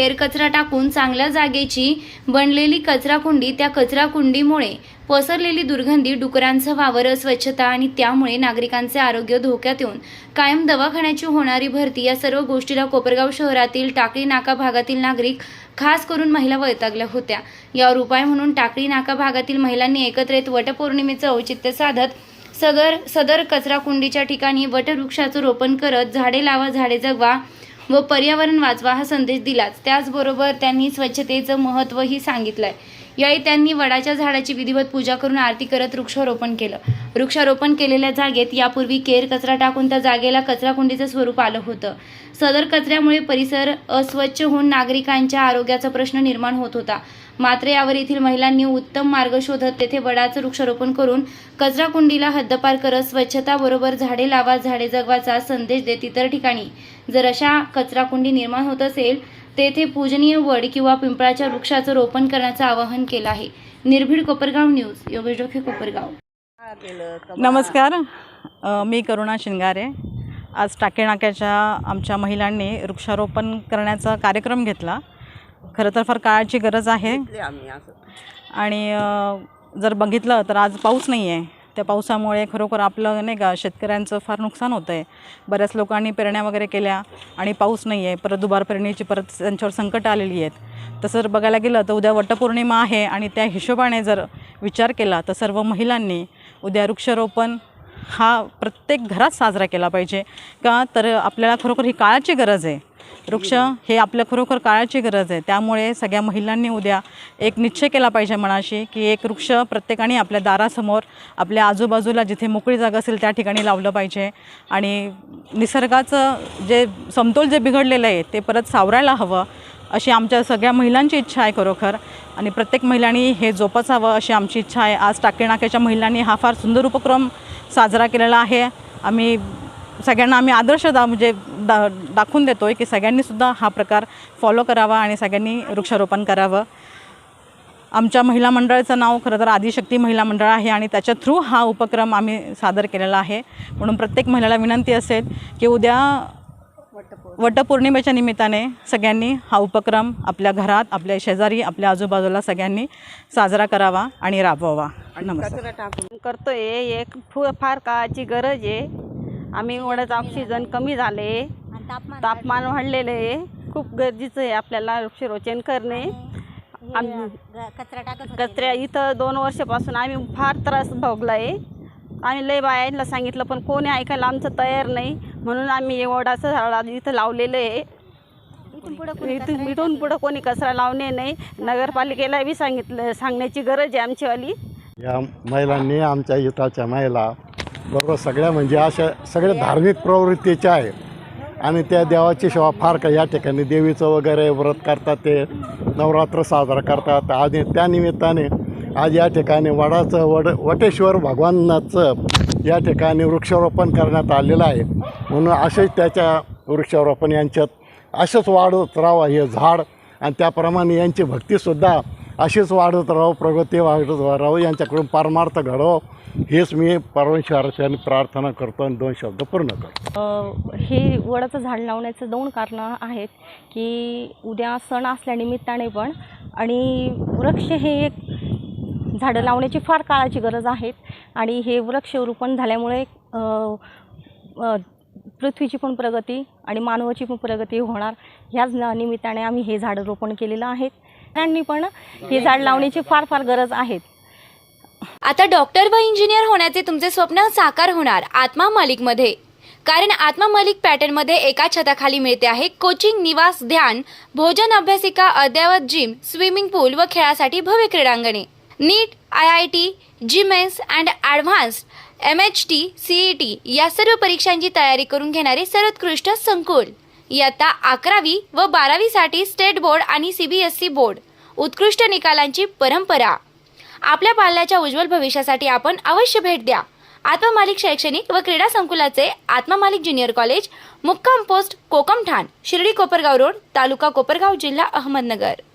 एरकचरा कचरा टाकून चांगल्या जागेची बनलेली कचरा कुंडी त्या कचरा कुंडीमुळे पसरलेली दुर्गंधी डुकरांचं वावर अस्वच्छता आणि त्यामुळे नागरिकांचे आरोग्य धोक्यात येऊन कायम दवाखान्याची होणारी भरती या सर्व गोष्टीला कोपरगाव शहरातील टाकळी नाका भागातील नागरिक खास करून महिला वैतागल्या होत्या. यावर उपाय म्हणून टाकळी नाका भागातील महिलांनी एकत्रित वटपौर्णिमेचं औचित्य साधत सदर सदर कचरा कुंडीच्या ठिकाणी वटवृक्षाचं रोपण करत झाडे लावा झाडे जगवा व पर्यावरण वाचवा हा संदेश दिलाच. त्याचबरोबर त्यांनी स्वच्छतेचं महत्त्वही सांगितलंय. यावेळी त्यांनी वडाच्या झाडाची विधिवत पूजा करून आरती करत वृक्षारोपण केलं. वृक्षारोपण केलेल्या जागेत यापूर्वी केर कचरा टाकून त्या जागेला कचराकुंडीचं स्वरूप आलं होतं. सदर कचऱ्यामुळे परिसर अस्वच्छ होऊन नागरिकांच्या आरोग्याचा प्रश्न निर्माण होत होता. मात्र यावर येथील महिलांनी उत्तम मार्ग शोधत तेथे वडाचं वृक्षारोपण करून कचरा कुंडीला हद्दपार करत स्वच्छता बरोबर झाडे लावा झाडे जगवाचा संदेश देत इतर ठिकाणी. जर अशा कचरा कुंडी निर्माण होत असेल तेथे पूजनीय वड किंवा पिंपळाच्या वृक्षाचं रोपण करण्याचं आवाहन केलं आहे. निर्भीड कोपरगाव न्यूज योगेश डोके कोपरगाव. नमस्कार. मी करुणा शिंगारे. आज टाकेनाक्याच्या आमच्या महिलांनी वृक्षारोपण करण्याचा कार्यक्रम घेतला. खरं तर फार काळाची गरज आहे. आणि जर बघितलं तर आज पाऊस नाही आहे त्या पावसामुळे खरोखर आपलं नाही का शेतकऱ्यांचं फार नुकसान होतं आहे बऱ्याच लोकांनी पेरण्या वगैरे केल्या आणि पाऊस नाही आहे परत दुबार पेरणीची परत त्यांच्यावर संकट आलेली आहेत. तसं जर बघायला गेलं तर उद्या वटपौर्णिमा आहे आणि त्या हिशोबाने जर विचार केला तर सर्व महिलांनी उद्या वृक्षारोपण हा प्रत्येक घरात साजरा केला पाहिजे. का तर आपल्याला खरोखर ही काळाची गरज आहे. वृक्ष हे आपल्या खरोखर काळाची गरज आहे. त्यामुळे सगळ्या महिलांनी उद्या एक निश्चय केला पाहिजे मनाशी की एक वृक्ष प्रत्येकाने आपल्या दारासमोर आपल्या आजूबाजूला जिथे मोकळी जागा असेल त्या ठिकाणी लावलं पाहिजे. आणि निसर्गाचं जे समतोल जे बिघडलेलं आहे ते परत सावरायला हवं. अशी आमच्या सगळ्या महिलांची इच्छा आहे खरोखर. आणि प्रत्येक महिलांनी हे जोपासावं अशी आमची इच्छा आहे. आज टाकेनाक्याच्या महिलांनी हा फार सुंदर उपक्रम साजरा केलेला आहे. आम्ही सगळ्यांना आम्ही आदर्श दा म्हणजे दा दाखवून देतो आहे की सगळ्यांनीसुद्धा हा प्रकार फॉलो करावा आणि सगळ्यांनी वृक्षारोपण करावं. आमच्या महिला मंडळाचं नाव खरं तर आदिशक्ती महिला मंडळ आहे आणि त्याच्या थ्रू हा उपक्रम आम्ही सादर केलेला आहे. म्हणून प्रत्येक महिलेला विनंती असेल की उद्या वटपौर्णिमेच्या निमित्ताने सगळ्यांनी हा उपक्रम आपल्या घरात आपल्या शेजारी आपल्या आजूबाजूला सगळ्यांनी साजरा करावा आणि राबवावा. नमस्कार. टाकून करतोय. एक फु फार काळाची गरज आहे. आम्ही वडाचं ऑक्सिजन कमी झाले. तापमान वाढलेलं आहे. खूप गरजेचं आहे आपल्याला वृक्षरोचन करणे. आम- कचऱ्या इथं दोन वर्षापासून आम्ही फार त्रास भोगला आहे आम्ही लय बायांना सांगितलं पण कोणी ऐकायला आमचं तयार नाही. म्हणून आम्ही वडाचं झाड इथं लावलेलं आहे. इथून इथून पुढं कोणी कचरा लावणे नाही. नगरपालिकेला बी सांगितलं सांगण्याची गरज आहे आमचीवाली या महिलांनी आमच्या हिताच्या महिला बरोबर सगळ्या म्हणजे अशा सगळ्या धार्मिक प्रवृत्तीच्या आहे आणि त्या देवाची सेवा फार काही या ठिकाणी देवीचं वगैरे व्रत करतात ते नवरात्र साजरा करतात. आणि त्या निमित्ताने आज या ठिकाणी वडाचं वड वटेश्वर भगवानाचं या ठिकाणी वृक्षारोपण करण्यात आलेलं आहे. म्हणून असेच त्याच्या वृक्षारोपण यांच्यात असंच वाढत राहावं हे झाड आणि त्याप्रमाणे यांची भक्तीसुद्धा अशीच वाढत राहावं प्रगती वाढत राहावं यांच्याकडून परमार्थ घडावं हेच मी परमेश्वराच्या प्रार्थना करतो आणि दोन शब्द पूर्ण करतो. हे वडाचं झाड लावण्याचं दोन कारणं आहेत की उद्या सण असल्यानिमित्ताने पण आणि वृक्ष हे एक झाडं लावण्याची फार काळाची गरज आहे आणि हे वृक्षरोपण झाल्यामुळे पृथ्वीची पण प्रगती आणि मानवाची पण प्रगती होणार. ह्याच निमित्ताने आम्ही हे झाडं रोपण केलेलं आहे त्यांनी पण हे झाड लावण्याची फार फार गरज आहेत आता डॉक्टर व इंजिनियर होण्याचे तुमचे स्वप्न साकार होणार आत्मा मालिकमध्ये कारण आत्मा मालिक पॅटर्नमध्ये एका छताखाली मिळते आहे कोचिंग निवास ध्यान भोजन अभ्यासिका अद्ययावत जिम स्विमिंग पूल व खेळासाठी भव्य क्रीडांगणे. NEET I I T JEE Mains and advanced M H T C E T या सर्व परीक्षांची तयारी करून घेणारे सर्वोत्कृष्ट संकुल. इयत्ता अकरावी व बारावीसाठी स्टेट बोर्ड आणि C B S C board. उत्कृष्ट निकालांची परंपरा. आपल्या पाल्याच्या उज्ज्वल भविष्यासाठी आपण अवश्य भेट द्या. आत्ममालिक शैक्षणिक व क्रीडा संकुलाचे आत्ममालिक ज्युनियर कॉलेज मुक्काम पोस्ट कोकमठाण शिर्डी कोपरगाव रोड तालुका कोपरगाव जिल्हा अहमदनगर.